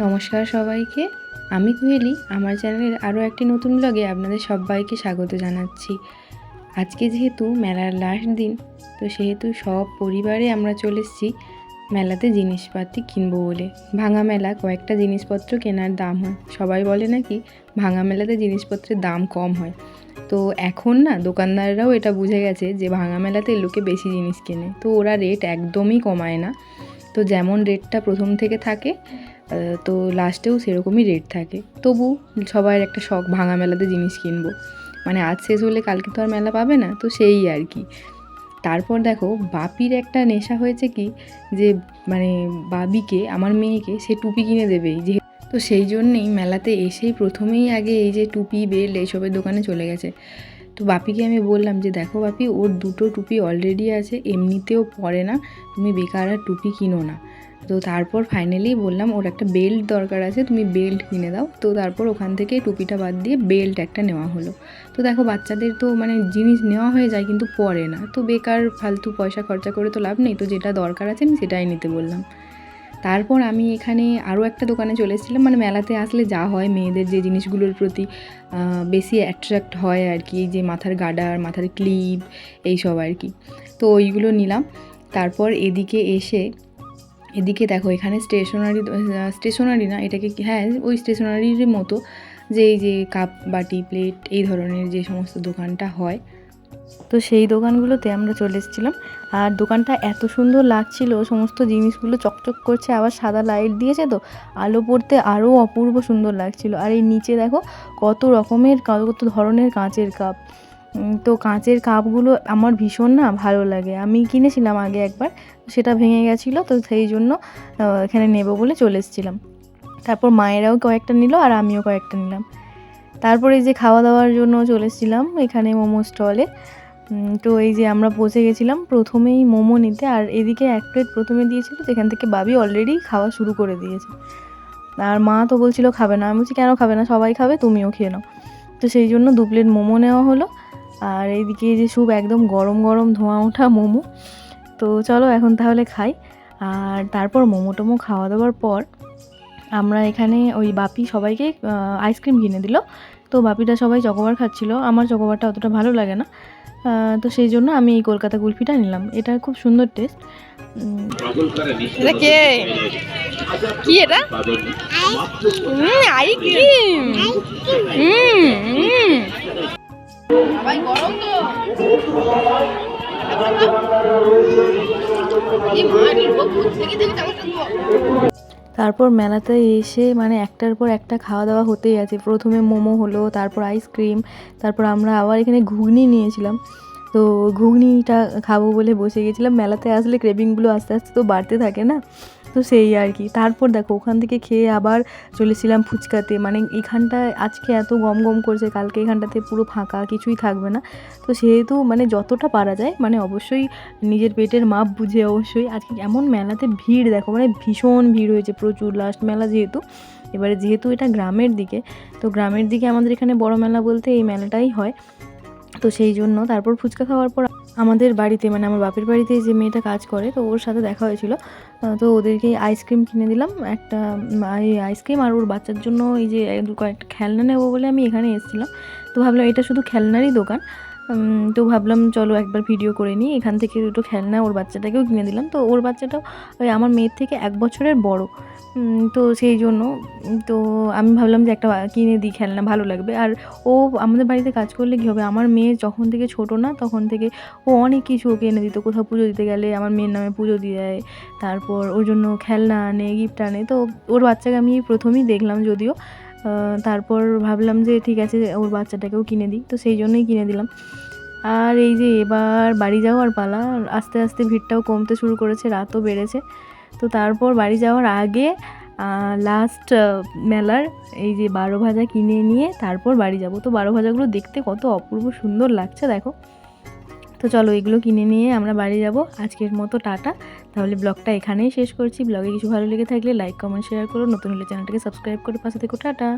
নমস্কার সবাইকে। আমি কুহেলি, আমার চ্যানেলের আরও একটি নতুন ব্লগে আপনাদের সবাইকে স্বাগত জানাচ্ছি। আজকে যেহেতু মেলার লাস্ট দিন, তো সেহেতু সব পরিবারে আমরা চলে এসেছি মেলাতে জিনিসপাতি কিনবো বলে। ভাঙা মেলা কয়েকটা জিনিসপত্র কেনার দাম হয়। সবাই বলে নাকি ভাঙা মেলাতে জিনিসপত্রের দাম কম হয়। তো এখন না দোকানদাররাও এটা বুঝে গেছে যে ভাঙা মেলাতে লোকে বেশি জিনিস কেনে। তো ওরা রেট একদমই কমায় না। তো যেমন রেটটা প্রথম থেকে থাকে তো লাস্টেও সেরকমই রেট থাকে। তবু সবার একটা শখ, ভাঙা মেলাতে জিনিস কিনবো। মানে আজ শেষ হলে কালকে তো আর মেলা পাবে না, তো সেই আর কি। তারপর দেখো, বাপির একটা নেশা হয়েছে কি, যে মানে বাবিকে, আমার মেয়েকে সে টুপি কিনে দেবেই। যে তো সেই জন্যেই মেলাতে এসেই প্রথমেই আগে এই যে টুপি, বেল্ট, এইসবের দোকানে চলে গেছে। তো বাপিকে আমি বললাম যে, দেখো বাপি, ওর দুটো টুপি অলরেডি আছে, এমনিতেও পরে না, তুমি বেকার আর টুপি কিনো না। তো তারপর ফাইনালি বললাম, ওর একটা বেল্ট দরকার আছে, তুমি বেল্ট কিনে দাও। তো তারপর ওখান থেকে টুপিটা বাদ দিয়ে বেল্ট একটা নেওয়া হলো। তো দেখো বাচ্চাদের তো মানে জিনিস নেওয়া হয়ে যায়, কিন্তু পরে না। তো বেকার, ফালতু পয়সা খরচা করে তো লাভ নেই, তো যেটা দরকার আছে আমি সেটাই নিতে বললাম। তারপর আমি এখানে আরও একটা দোকানে চলে এসেছিলাম। মানে মেলাতে আসলে যা হয় মেয়েদের যে জিনিসগুলোর প্রতি বেশি অ্যাট্রাক্ট হয় আর কি, যে মাথার গার্ডার মাথার ক্লিপ এইসব আর কি। তো ওইগুলো নিলাম। তারপর এদিকে এসে, এদিকে দেখো এখানে স্টেশনারি স্টেশনারি না, এটাকে হ্যাঁ ওই স্টেশনারির মতো যে এই যে কাপ বাটি প্লেট এই ধরনের যে সমস্ত দোকানটা হয়। তো সেই দোকানগুলোতে আমরা চলে এসেছিলাম। আর দোকানটা এত সুন্দর লাগছিল, সমস্ত জিনিসগুলো চকচক করছে, আবার সাদা লাইট দিয়েছে তো, আলো পড়তে আরও অপূর্ব সুন্দর লাগছিল। আর এই নিচে দেখো, কত রকমের কত ধরনের কাঁচের কাপ তো কাঁচের কাপগুলো আমার ভীষণ না ভালো লাগে। আমি কিনেছিলাম আগে একবার, সেটা ভেঙে গেছিল, তো সেই জন্য এখানে নেব বলে চলে এসেছিলাম। তারপর মায়েরাও কয়েকটা নিল, আর আমিও কয়েকটা নিলাম। তারপরে যে খাওয়া দাওয়ার জন্য চলে এসেছিলাম এখানে মোমো স্টলে তো এই যে আমরা পৌঁছে গেছিলাম, প্রথমেই মোমো নিতে আর এদিকে এক প্লেট প্রথমে দিয়েছিল, যেখান থেকে বাবি অলরেডি খাওয়া শুরু করে দিয়েছে। আর মা তো বলছিল, খাবে না। আমি বলছি, কেন খাবে না? সবাই খাবে, তুমিও খেয়ে নাও। তো সেই জন্য দু প্লেট মোমো নেওয়া হলো। আর এইদিকে যে স্যুপ একদম গরম গরম ধোঁয়া ওঠা মোমো। তো চলো এখন তাহলে খাই। আর তারপর মোমো টোমো খাওয়া দাওয়ার পর আমরা এখানে ওই বাপি সবাইকে আইসক্রিম কিনে দিল। তো বাপিটা সবাই চকোবার খাচ্ছিল। আমার চকোবারটা অতটা ভালো লাগে না। তো সেই জন্য আমি এই কলকাতা কুলফিটা নিলাম। এটা খুব সুন্দর টেস্ট এটা কে? কি এটা? আইসক্রিম গরম তো। তারপর মেলাতে এসে মানে একটার পর একটা খাওয়া দাওয়া হতেই আছে। প্রথমে মোমো হলো, তারপর আইসক্রিম, তারপর আমরা আবার এখানে ঘুগনি নিয়েছিলাম। তো ঘুগনিটা খাব বলে বসে গেছিলাম। মেলাতে আসলে ক্রেভিংগুলো আস্তে আস্তে তো বাড়তে থাকে না? তো সেই আর কি তারপর দেখো, ওখান থেকে খেয়ে আবার চলেছিলাম ফুচকাতে। মানে এখানটায় আজকে এত গম গম করছে, কালকে এখানটাতে পুরো ফাঁকা, কিছুই থাকবে না। তো সেহেতু মানে যতটা পারা যায় মানে অবশ্যই নিজের পেটের মাপ বুঝে অবশ্যই। আজকে এমন মেলাতে ভিড় দেখো মানে ভীষণ ভিড় হয়েছে প্রচুর লাস্ট মেলা যেহেতু। এবারে যেহেতু এটা গ্রামের দিকে, তো গ্রামের দিকে আমাদের এখানে বড় মেলা বলতে এই মেলাটাই হয়। তো সেই জন্য তারপর ফুচকা খাওয়ার পর আমাদের বাড়িতে মানে আমার বাপের বাড়িতে যে মেয়েটা কাজ করে, তো ওর সাথে দেখা হয়েছিল। তো ওদেরকে আইসক্রিম কিনে দিলাম। একটা, এই আইসক্রিম আর ওর বাচ্চার জন্য এই যে কয়েকটা খেলনা নেব বলে আমি এখানে এসেছিলাম। তো ভাবলাম এটা শুধু খেলনারই দোকান। তো ভাবলাম, চলো একবার ভিডিও করে নিই। এখান থেকে দুটো খেলনা, ওর বাচ্চাটাকেও কিনে দিলাম। তো ওর বাচ্চাটাও ওই আমার মেয়ের থেকে এক বছরের বড়। তো সেই জন্য, তো আমি ভাবলাম যে একটা কিনে দিই খেলনা, ভালো লাগবে। আর ও আমাদের বাড়িতে কাজ করলে কী হবে? আমার মেয়ে যখন থেকে ছোট না, তখন থেকে ও অনেক কিছু ওকে এনে দিত। কোথাও পুজো দিতে গেলে আমার মেয়ের নামে পুজো দিয়ে দেয়। তারপর ওর জন্য খেলনা আনে গিফট আনে। তো ওর বাচ্চাকে আমি প্রথমেই দেখলাম যদিও। তারপর ভাবলাম যে ঠিক আছে, ওর বাচ্চাটাকেও কিনে দিই। তো সেই জন্যই কিনে দিলাম। আর এই যে এবার বাড়ি যাওয়ার পালা, আস্তে আস্তে ভিড়টাও কমতে শুরু করেছে, রাতও বেড়েছে। তো তারপর বাড়ি যাওয়ার আগে লাস্ট মেলার এই যে বারো ভাজা কিনে নিয়ে তারপর বাড়ি যাব। তো বারো ভাজাগুলো দেখতে কত অপূর্ব সুন্দর লাগছে, দেখো। তো চলো এগুলো কিনে নিয়ে আমরা বাড়ি যাব। আজকের মতো টাটা। তাহলে ব্লগটা এখানেই শেষ করছি। ব্লগে কিছু ভালো লেগে থাকলে লাইক, কমেন্ট শেয়ার করো। নতুন হলে চ্যানেলটাকে সাবস্ক্রাইব করে পাশে থেকো। টাটা।